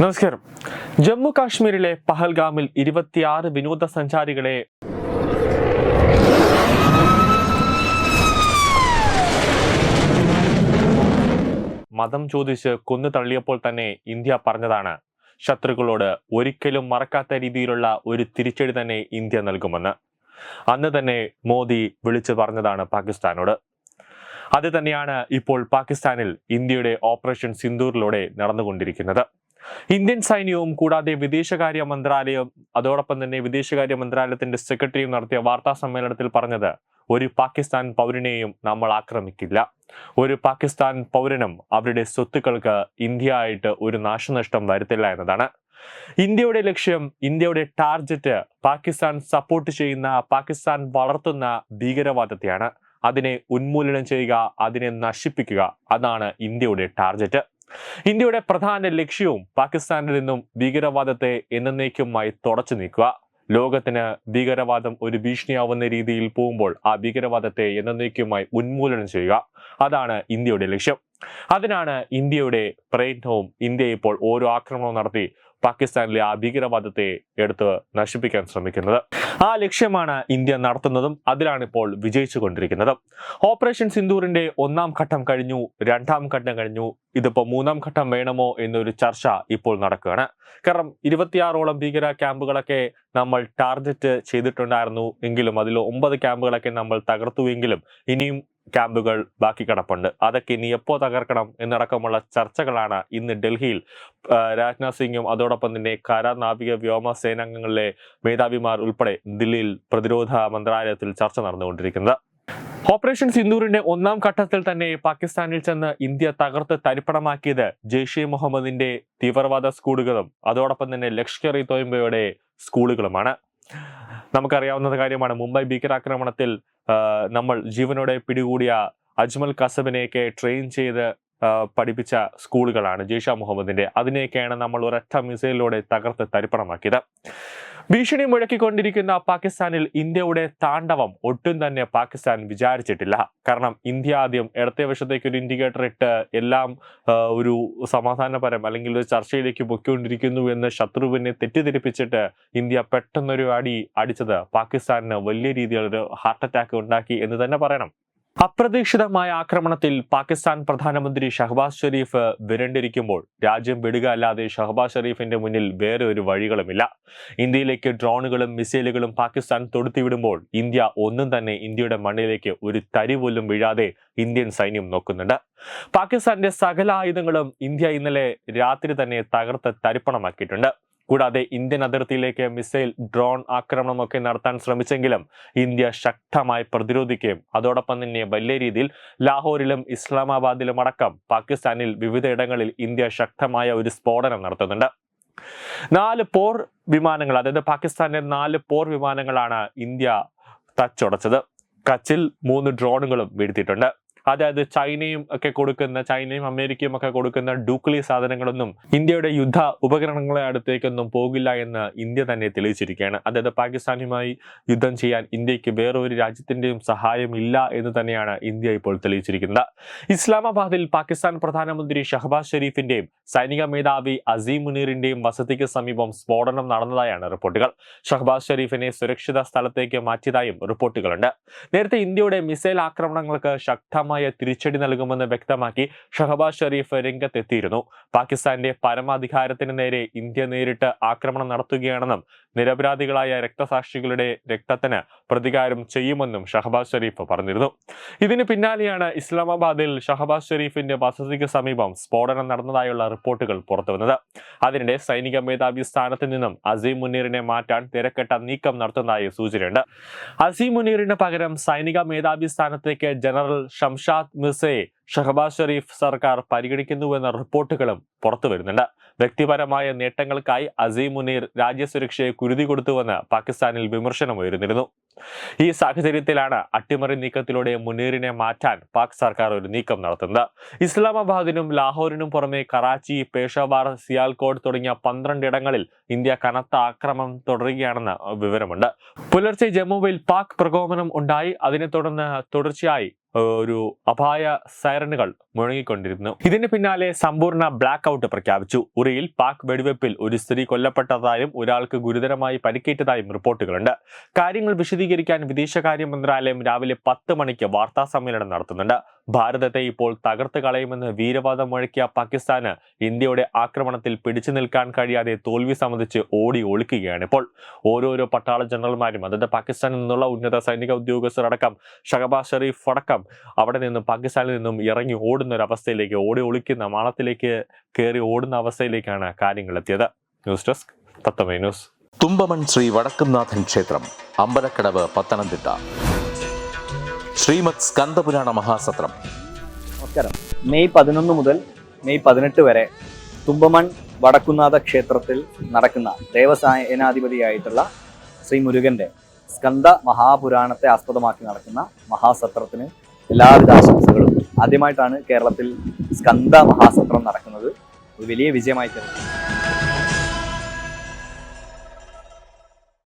നമസ്കാരം. ജമ്മു കാശ്മീരിലെ പഹൽഗാമിൽ ഇരുപത്തിയാറ് വിനോദസഞ്ചാരികളെ മതം ചോദിച്ച് കൊന്നു തള്ളിയപ്പോൾ തന്നെ ഇന്ത്യ പറഞ്ഞതാണ്. ശത്രുക്കളോട് ഒരിക്കലും മറക്കാത്ത രീതിയിലുള്ള ഒരു തിരിച്ചടി തന്നെ ഇന്ത്യ നൽകുമെന്ന്. അന്ന് തന്നെ മോദി വിളിച്ചു പറഞ്ഞതാണ് പാകിസ്ഥാനോട്. അത് തന്നെയാണ് ഇപ്പോൾ പാകിസ്ഥാനിൽ ഇന്ത്യയുടെ ഓപ്പറേഷൻ സിന്ദൂറിലൂടെ നടന്നുകൊണ്ടിരിക്കുന്നത്. ഇന്ത്യൻ സൈന്യവും കൂടാതെ വിദേശകാര്യ മന്ത്രാലയം അതോടൊപ്പം തന്നെ വിദേശകാര്യ മന്ത്രാലയത്തിന്റെ സെക്രട്ടറിയും നടത്തിയ വാർത്താ സമ്മേളനത്തിൽ പറഞ്ഞത് ഒരു പാകിസ്ഥാൻ പൗരനെയും നമ്മൾ ആക്രമിക്കില്ല. ഒരു പാകിസ്ഥാൻ പൗരനും അവരുടെ സ്വത്തുക്കൾക്ക് ഇന്ത്യ ആയിട്ട് ഒരു നാശനഷ്ടം വരുത്തില്ല എന്നതാണ്. ഇന്ത്യയുടെ ലക്ഷ്യം ഇന്ത്യയുടെ ടാർഗറ്റ് പാകിസ്ഥാൻ സപ്പോർട്ട് ചെയ്യുന്ന പാകിസ്ഥാൻ വളർത്തുന്ന ഭീകരവാദത്തെയാണ്. അതിനെ ഉന്മൂലനം ചെയ്യുക അതിനെ നശിപ്പിക്കുക അതാണ് ഇന്ത്യയുടെ ടാർഗറ്റ് ഇന്ത്യയുടെ പ്രധാന ലക്ഷ്യവും പാകിസ്ഥാനിൽ നിന്നും ഭീകരവാദത്തെ എന്നേക്കുമായി തുടച്ചു നീക്കുക. ലോകത്തിന് ഭീകരവാദം ഒരു ഭീഷണിയാവുന്ന രീതിയിൽ പോകുമ്പോൾ ആ ഭീകരവാദത്തെ എന്നേക്കുമായി ഉന്മൂലനം ചെയ്യുക. അതാണ് ഇന്ത്യയുടെ ലക്ഷ്യം. അതിനാണ് ഇന്ത്യയുടെ പ്രയത്നവും ഇന്ത്യ ഇപ്പോൾ ഓരോ ആക്രമണവും നടത്തി പാകിസ്ഥാനിലെ ആ ഭീകരവാദത്തെ എടുത്ത് നശിപ്പിക്കാൻ ശ്രമിക്കുന്നത്. ആ ലക്ഷ്യമാണ് ഇന്ത്യ നടത്തുന്നതും അതിലാണ് ഇപ്പോൾ വിജയിച്ചുകൊണ്ടിരിക്കുന്നത്. ഓപ്പറേഷൻ സിന്ദൂറിന്റെ ഒന്നാം ഘട്ടം കഴിഞ്ഞു രണ്ടാം ഘട്ടം കഴിഞ്ഞു. ഇതിപ്പോ മൂന്നാം ഘട്ടം വേണമോ എന്നൊരു ചർച്ച ഇപ്പോൾ നടക്കുകയാണ്. കാരണം ഇരുപത്തിയാറോളം ഭീകര ക്യാമ്പുകളൊക്കെ നമ്മൾ ടാർഗറ്റ് ചെയ്തിട്ടുണ്ടായിരുന്നു. എങ്കിലും അതിൽ ഒമ്പത് ക്യാമ്പുകളൊക്കെ നമ്മൾ തകർത്തുവെങ്കിലും ഇനിയും ക്യാമ്പുകൾ ബാക്കി കിടപ്പുണ്ട്. അതൊക്കെ ഇനി എപ്പോൾ തകർക്കണം എന്നടക്കമുള്ള ചർച്ചകളാണ് ഇന്ന് ഡൽഹിയിൽ. രാജ്നാഥ് സിംഗും അതോടൊപ്പം തന്നെ കര നാവിക വ്യോമസേനാംഗങ്ങളിലെ മേധാവിമാർ ഉൾപ്പെടെ ദില്ലിയിൽ പ്രതിരോധ മന്ത്രാലയത്തിൽ ചർച്ച നടന്നുകൊണ്ടിരിക്കുന്നത്. ഓപ്പറേഷൻ സിന്ദൂറിന്റെ ഒന്നാം ഘട്ടത്തിൽ തന്നെ പാകിസ്ഥാനിൽ ചെന്ന് ഇന്ത്യ തകർത്ത് തരിപ്പണമാക്കിയത് ജെയ്ഷെ മുഹമ്മദിന്റെ തീവ്രവാദ സ്കൂളുകളും അതോടൊപ്പം തന്നെ ലഷ്കർ ഇ തോയമ്പയുടെ സ്കൂളുകളുമാണ്. നമുക്കറിയാവുന്ന കാര്യമാണ് മുംബൈ ഭീകരാക്രമണത്തിൽ നമ്മൾ ജീവനോടെ പിടികൂടിയ അജ്മൽ കസബിനെയൊക്കെ ട്രെയിൻ ചെയ്ത് പഠിപ്പിച്ച സ്കൂളുകളാണ് ജെയ്ഷ മുഹമ്മദിന്റെ അതിനെയൊക്കെയാണ് നമ്മൾ ഒരൊറ്റ മിസൈലിലൂടെ തകർത്ത് തരിപ്പണമാക്കിയത്. ഭീഷണി മുഴക്കിക്കൊണ്ടിരിക്കുന്ന പാകിസ്ഥാനിൽ ഇന്ത്യയുടെ താണ്ഡവം ഒട്ടും തന്നെ പാകിസ്ഥാൻ വിചാരിച്ചിട്ടില്ല. കാരണം ഇന്ത്യ ആദ്യം ഇടത്തെ വശത്തേക്ക് ഒരു ഇൻഡിക്കേറ്റർ ഇട്ട് എല്ലാം ഒരു സമാധാനപരം അല്ലെങ്കിൽ ഒരു ചർച്ചയിലേക്ക് പൊയ്ക്കൊണ്ടിരിക്കുന്നു എന്ന് ശത്രുവിനെ തെറ്റിദ്ധരിപ്പിച്ചിട്ട് ഇന്ത്യ പെട്ടെന്നൊരു അടി അടിച്ചത് പാകിസ്ഥാനിന് വലിയ രീതിയിലൊരു ഹാർട്ട് അറ്റാക്ക് ഉണ്ടാക്കി എന്ന് തന്നെ പറയണം. അപ്രതീക്ഷിതമായ ആക്രമണത്തിൽ പാകിസ്ഥാൻ പ്രധാനമന്ത്രി ഷഹബാസ് ഷെരീഫ് വിരണ്ടിരിക്കുമ്പോൾ രാജ്യം വിടുക അല്ലാതെ ഷഹബാസ് ഷെരീഫിന്റെ മുന്നിൽ വേറെ ഒരു വഴികളുമില്ല. ഇന്ത്യയിലേക്ക് ഡ്രോണുകളും മിസൈലുകളും പാകിസ്ഥാൻ തൊടുത്തിവിടുമ്പോൾ ഇന്ത്യ ഒന്നും തന്നെ ഇന്ത്യയുടെ മണ്ണിലേക്ക് ഒരു തരി പോലും വീഴാതെ ഇന്ത്യൻ സൈന്യം നോക്കുന്നുണ്ട്. പാകിസ്ഥാന്റെ സകല ആയുധങ്ങളും ഇന്ത്യ ഇന്നലെ രാത്രി തന്നെ തകർത്ത് തരിപ്പണമാക്കിയിട്ടുണ്ട്. കൂടാതെ ഇന്ത്യൻ അതിർത്തിയിലേക്ക് മിസൈൽ ഡ്രോൺ ആക്രമണമൊക്കെ നടത്താൻ ശ്രമിച്ചെങ്കിലും ഇന്ത്യ ശക്തമായി പ്രതിരോധിക്കുകയും അതോടൊപ്പം തന്നെ വലിയ രീതിയിൽ ലാഹോറിലും ഇസ്ലാമാബാദിലും അടക്കം പാകിസ്ഥാനിൽ വിവിധയിടങ്ങളിൽ ഇന്ത്യ ശക്തമായ ഒരു സ്ഫോടനം നടത്തുന്നുണ്ട്. നാല് പോർ വിമാനങ്ങൾ അതായത് പാകിസ്ഥാന്റെ നാല് പോർ വിമാനങ്ങളാണ് ഇന്ത്യ തച്ചുടച്ചത് കച്ചിൽ മൂന്ന് ഡ്രോണുകളും വീഴ്ത്തിയിട്ടുണ്ട്. അതായത് ചൈനയും ഒക്കെ കൊടുക്കുന്ന ചൈനയും അമേരിക്കയും ഒക്കെ കൊടുക്കുന്ന ഡൂക്ലി സാധനങ്ങളൊന്നും ഇന്ത്യയുടെ യുദ്ധ ഉപകരണങ്ങളെ അടുത്തേക്കൊന്നും പോകില്ല എന്ന് ഇന്ത്യ തന്നെ തെളിയിച്ചിരിക്കുകയാണ്. അതായത് പാകിസ്ഥാനുമായി യുദ്ധം ചെയ്യാൻ ഇന്ത്യയ്ക്ക് വേറൊരു രാജ്യത്തിന്റെയും സഹായം ഇല്ല എന്ന് തന്നെയാണ് ഇന്ത്യ ഇപ്പോൾ തെളിയിച്ചിരിക്കുന്നത്. ഇസ്ലാമാബാദിൽ പാകിസ്ഥാൻ പ്രധാനമന്ത്രി ഷഹബാസ് ഷെരീഫിന്റെയും സൈനിക മേധാവി അസീം മുനീറിന്റെയും വസതിക്ക് സമീപം സ്ഫോടനം നടന്നതായാണ് റിപ്പോർട്ടുകൾ. ഷഹബാസ് ഷെരീഫിനെ സുരക്ഷിത സ്ഥലത്തേക്ക് മാറ്റിയതായും റിപ്പോർട്ടുകളുണ്ട്. നേരത്തെ ഇന്ത്യയുടെ മിസൈൽ ആക്രമണങ്ങൾക്ക് ശക്തമായ തിരിച്ചടി നൽകുമെന്ന് വ്യക്തമാക്കി ഷഹബാസ് ഷെരീഫ് രംഗത്തെത്തിയിരുന്നു. പാകിസ്ഥാന്റെ പരമാധികാരത്തിന് നേരെ ഇന്ത്യ നേരിട്ട് ആക്രമണം നടത്തുകയാണെന്നും നിരപരാധികളായ രക്തസാക്ഷികളുടെ രക്തത്തിന് പ്രതികാരം ചെയ്യുമെന്നും ഷഹബാസ് ഷെരീഫ് പറഞ്ഞിരുന്നു. ഇതിന് പിന്നാലെയാണ് ഇസ്ലാമാബാദിൽ ഷഹബാസ് ഷെരീഫിന്റെ വസതിക്ക് സമീപം സ്ഫോടനം നടന്നതായുള്ള റിപ്പോർട്ടുകൾ പുറത്തുവന്നത്. അതിനിടെ സൈനിക മേധാവി സ്ഥാനത്ത് നിന്നും അസീം മുനീറിനെ മാറ്റാൻ തിരക്കെട്ട നീക്കം നടത്തുന്നതായി സൂചനയുണ്ട്. അസീം മുനീറിന് പകരം സൈനിക മേധാവി സ്ഥാനത്തേക്ക് ജനറൽ ഷംഷാദ് മിർസയെ ഷഹബാസ് ഷെരീഫ് സർക്കാർ പരിഗണിക്കുന്നുവെന്ന റിപ്പോർട്ടുകളും പുറത്തു വരുന്നുണ്ട്. വ്യക്തിപരമായ നേട്ടങ്ങൾക്കായി അസീം മുനീർ രാജ്യസുരക്ഷയെ കുരുതി കൊടുത്തുവെന്ന് പാകിസ്ഥാനിൽ വിമർശനം ഉയർന്നിരുന്നു ഈ സാഹചര്യത്തിലാണ് അട്ടിമറി നീക്കത്തിലൂടെ മുനീറിനെ മാറ്റാൻ പാക് സർക്കാർ ഒരു നീക്കം നടത്തുന്നത്. ഇസ്ലാമാബാദിനും ലാഹോറിനും പുറമെ കറാച്ചി പേഷവാർ സിയാൽകോട്ട് തുടങ്ങിയ പന്ത്രണ്ട് ഇടങ്ങളിൽ ഇന്ത്യ കനത്ത ആക്രമണം തുടരുകയാണെന്ന് വിവരമുണ്ട്. പുലർച്ചെ ജമ്മുവിൽ പാക് പ്രകോപനം ഉണ്ടായി. അതിനെ തുടർന്ന് തുടർച്ചയായി ഒരു അപായ സൈറനുകൾ മുഴങ്ങിക്കൊണ്ടിരുന്നു. ഇതിന് പിന്നാലെ സമ്പൂർണ ബ്ലാക്ക് ഔട്ട് പ്രഖ്യാപിച്ചു. ഉറിയിൽ പാക് വെടിവെപ്പിൽ ഒരു സ്ത്രീ കൊല്ലപ്പെട്ടതായും ഒരാൾക്ക് ഗുരുതരമായി പരിക്കേറ്റതായും റിപ്പോർട്ടുകളുണ്ട്. കാര്യങ്ങൾ വിശദീകരിക്കാൻ വിദേശകാര്യ മന്ത്രാലയം രാവിലെ പത്ത് മണിക്ക് വാർത്താ സമ്മേളനം നടത്തുന്നുണ്ട്. ഭാരതത്തെ ഇപ്പോൾ തകർത്ത് കളയുമെന്ന് വീരവാദം മുഴക്കിയ പാകിസ്ഥാന് ഇന്ത്യയുടെ ആക്രമണത്തിൽ പിടിച്ചു നിൽക്കാൻ കഴിയാതെ തോൽവി സംബന്ധിച്ച് ഓടി ഒളിക്കുകയാണ് ഇപ്പോൾ. ഓരോരോ പട്ടാള ജനറൽമാരും അതായത് പാകിസ്ഥാനിൽ നിന്നുള്ള ഉന്നത സൈനിക ഉദ്യോഗസ്ഥർ അടക്കം ഷഹബാസ് ഷെറീഫ് അടക്കം അവിടെ നിന്നും പാകിസ്ഥാനിൽ നിന്നും ഇറങ്ങി ഓടുന്ന ഒരു അവസ്ഥയിലേക്ക് ഓടി ഒളിക്കുന്ന മാളത്തിലേക്ക് കയറി ഓടുന്ന അവസ്ഥയിലേക്കാണ് കാര്യങ്ങൾ എത്തിയത്. ന്യൂസ് ഡെസ്ക് തത്തമേ ന്യൂസ്. തുമ്പമൺ ശ്രീ വടക്കുംനാഥൻ ക്ഷേത്രം അമ്പലക്കടവ് പത്തനംതിട്ട. ശ്രീമത് സ്കന്ദപുരാണ മഹാസത്രം. നമസ്കാരം. മെയ് പതിനൊന്ന് മുതൽ മെയ് പതിനെട്ട് വരെ തുമ്പമൺ വടക്കുന്നാഥ ക്ഷേത്രത്തിൽ നടക്കുന്ന ദേവസേനാധിപതിയായിട്ടുള്ള ശ്രീ മുരുകന്റെ സ്കന്ദ മഹാപുരാണത്തെ ആസ്പദമാക്കി നടക്കുന്ന മഹാസത്രത്തിന് എല്ലാവിധ ആശംസകളും. ആദ്യമായിട്ടാണ് കേരളത്തിൽ സ്കന്ദ മഹാസത്രം നടക്കുന്നത്. ഒരു വലിയ വിജയമായി കരുതുന്നു